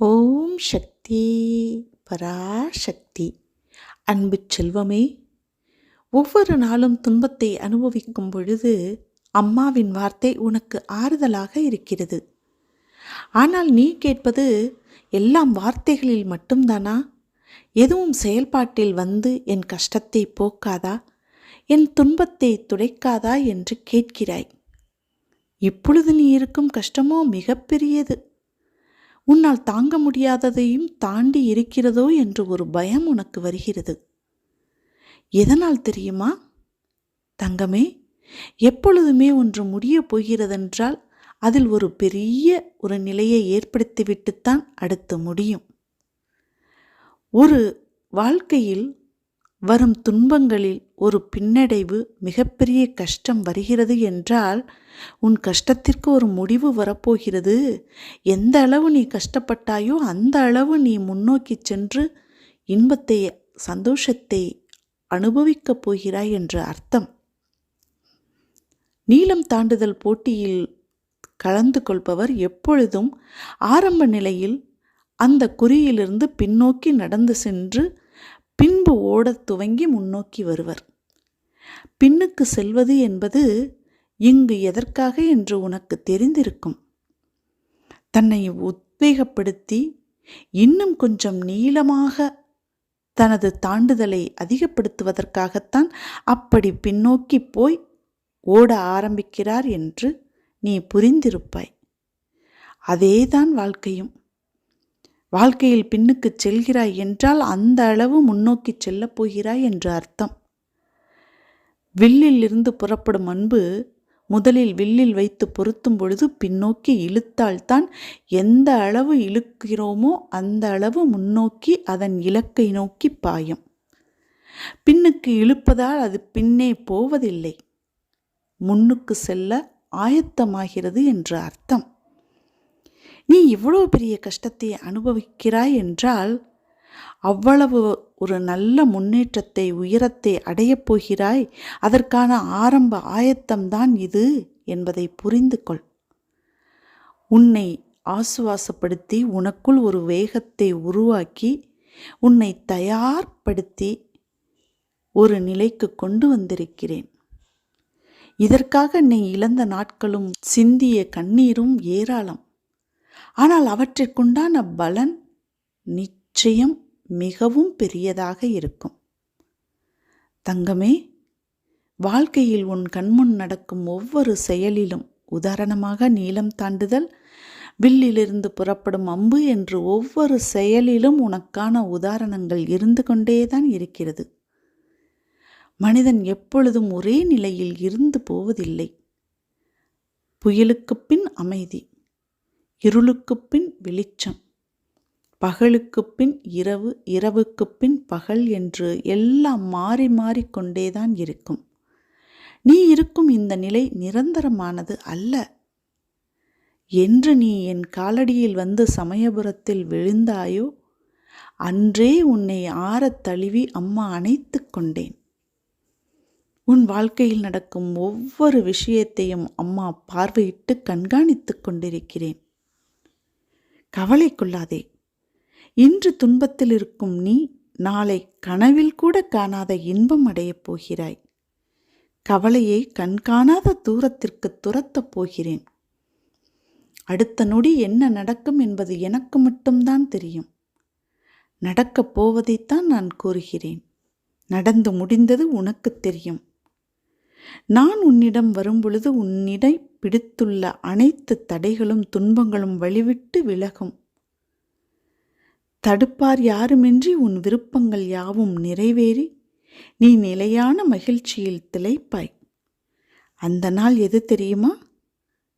ஓம் சக்தி பராசக்தி. அன்பு செல்வமே ஒவ்வொரு நாளும் துன்பத்தை அனுபவிக்கும் பொழுது அம்மாவின் வார்த்தை உனக்கு ஆறுதலாக இருக்கிறது. ஆனால் நீ கேட்பது எல்லாம் வார்த்தைகளில் மட்டும்தானா? எதுவும் செயல்பாட்டில் வந்து என் கஷ்டத்தை போக்காதா? என் துன்பத்தை துடைக்காதா என்று கேட்கிறாய். இப்பொழுது நீ இருக்கும் கஷ்டமோ மிகப்பெரியது உன்னால் தாங்க முடியாததையும் தாண்டி இருக்கிறதோ என்று ஒரு பயம் உனக்கு வருகிறது. எதனால் தெரியுமா? தங்கமே எப்பொழுதுமே ஒன்று முடியப் போகிறதென்றால் அதில் ஒரு பெரிய ஒரு நிலையை ஏற்படுத்திவிட்டுத்தான் அடுத்து முடியும். ஒரு வாழ்க்கையில் வரும் துன்பங்களில் ஒரு பின்னடைவு மிகப்பெரிய கஷ்டம் வருகிறது என்றால் உன் கஷ்டத்திற்கு ஒரு முடிவு வரப்போகிறது. எந்த அளவு நீ கஷ்டப்பட்டாயோ அந்த அளவு நீ முன்னோக்கி சென்று இன்பத்தை சந்தோஷத்தை அனுபவிக்கப் போகிறாய் என்ற அர்த்தம். நீளம் தாண்டுதல் போட்டியில் கலந்து கொள்பவர் எப்பொழுதும் ஆரம்ப நிலையில் அந்த குறியிலிருந்து பின்னோக்கி நடந்து சென்று பின்பு ஓடத் துவங்கி முன்னோக்கி வருவர். பின்னுக்கு செல்வது என்பது இங்கு எதற்காக என்று உனக்கு தெரிந்திருக்கும். தன்னை உத்வேகப்படுத்தி இன்னும் கொஞ்சம் நீளமாக தனது தாண்டுதலை அதிகப்படுத்துவதற்காகத்தான் அப்படி பின்னோக்கி போய் ஓட ஆரம்பிக்கிறார் என்று நீ புரிந்திருப்பாய். அதேதான் வாழ்க்கையும். வாழ்க்கையில் பின்னுக்குச் செல்கிறாய் என்றால் அந்த அளவு முன்னோக்கி செல்லப் போகிறாய் என்று அர்த்தம். வில்லில் இருந்து புறப்படும் அன்பு முதலில் வில்லில் வைத்து பொருத்தும் பொழுது பின்னோக்கி இழுத்தால்தான் எந்த அளவு இழுக்கிறோமோ அந்த அளவு முன்னோக்கி அதன் இலக்கை நோக்கி பாயும். பின்னுக்கு இழுப்பதால் அது பின்னே போவதில்லை. முன்னுக்கு செல்ல ஆயத்தமாகிறது என்று அர்த்தம். நீ இவ்வளோ பெரிய கஷ்டத்தை அனுபவிக்கிறாய் என்றால் அவ்வளவு ஒரு நல்ல முன்னேற்றத்தை உயரத்தை அடையப் போகிறாய். அதற்கான ஆரம்ப ஆயத்தம்தான் இது என்பதை புரிந்து கொள் உன்னை ஆசுவாசப்படுத்தி உனக்குள் ஒரு வேகத்தை உருவாக்கி உன்னை தயார்படுத்தி ஒரு நிலைக்கு கொண்டு வந்திருக்கிறேன். இதற்காக நீ இழந்த நாட்களும் சிந்திய கண்ணீரும் ஏராளம். ஆனால் அவற்றிற்குண்டான பலன் நிச்சயம் மிகவும் பெரியதாக இருக்கும். தங்கமே வாழ்க்கையில் உன் கண்முன் நடக்கும் ஒவ்வொரு செயலிலும் உதாரணமாக நீளம் தாண்டுதல் வில்லிலிருந்து புறப்படும் அம்பு என்று ஒவ்வொரு செயலிலும் உனக்கான உதாரணங்கள் இருந்து கொண்டேதான் இருக்கிறது. மனிதன் எப்பொழுதும் ஒரே நிலையில் இருந்து போவதில்லை. புயலுக்கு பின் அமைதி. இருளுக்குப் பின் வெளிச்சம் பகலுக்குப் பின் இரவு இரவுக்குப் பின் பகல் என்று எல்லாம் மாறி மாறிக்கொண்டே தான் இருக்கும். நீ இருக்கும் இந்த நிலை நிரந்தரமானது அல்ல. என்று நீ என் காலடியில் வந்து சமயபுரத்தில் விழுந்தாயோ அன்றே உன்னை ஆறத் தழுவி அம்மா அணைத்து கொண்டேன். உன் வாழ்க்கையில் நடக்கும் ஒவ்வொரு விஷயத்தையும் அம்மா பார்வையிட்டு கண்காணித்து கொண்டிருக்கிறேன். கவலை கொள்ளாதே இன்று துன்பத்தில் இருக்கும் நீ நாளை கனவில் கூட காணாத இன்பம் அடையப் போகிறாய். கவலையை கண்காணாத தூரத்திற்கு துரத்தப் போகிறேன். அடுத்த நொடி என்ன நடக்கும் என்பது எனக்கு மட்டும்தான் தெரியும். நடக்கப் போவதைத்தான் நான் கூறுகிறேன். நடந்து முடிந்தது உனக்கு தெரியும். நான் உன்னிடம் வரும்பொழுது உன்னிடை பிடித்துள்ள அனைத்து தடைகளும் துன்பங்களும் வழிவிட்டு விலகும். தடுப்பார் யாருமின்றி உன் விருப்பங்கள் யாவும் நிறைவேறி நீ நிலையான மகிழ்ச்சியில் திளைப்பாய். அந்த நாள் எது தெரியுமா?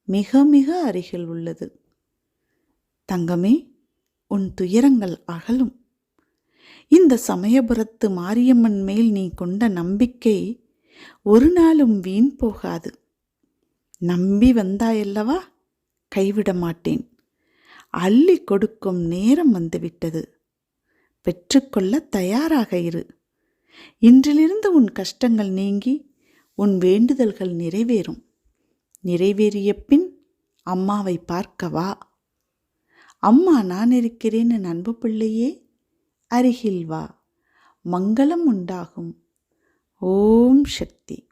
மிக மிக அருகில் உள்ளது. தங்கமே உன் துயரங்கள் அகலும். இந்த சமயபுரத்து மாரியம்மன் மேல் நீ கொண்ட நம்பிக்கை ஒரு நாளும் வீண் போகாது. நம்பி வந்தாயல்லவா? கைவிட மாட்டேன். அள்ளி கொடுக்கும் நேரம் வந்துவிட்டது. பெற்றுக்கொள்ள தயாராக இரு. இன்றிலிருந்து உன் கஷ்டங்கள் நீங்கி உன் வேண்டுதல்கள் நிறைவேறும். நிறைவேறிய பின் அம்மாவை பார்க்கவா? அம்மா நான் இருக்கிறேன் என் அன்பு பிள்ளையே அருகில் வா. மங்களம் உண்டாகும். ஓம் சக்தி.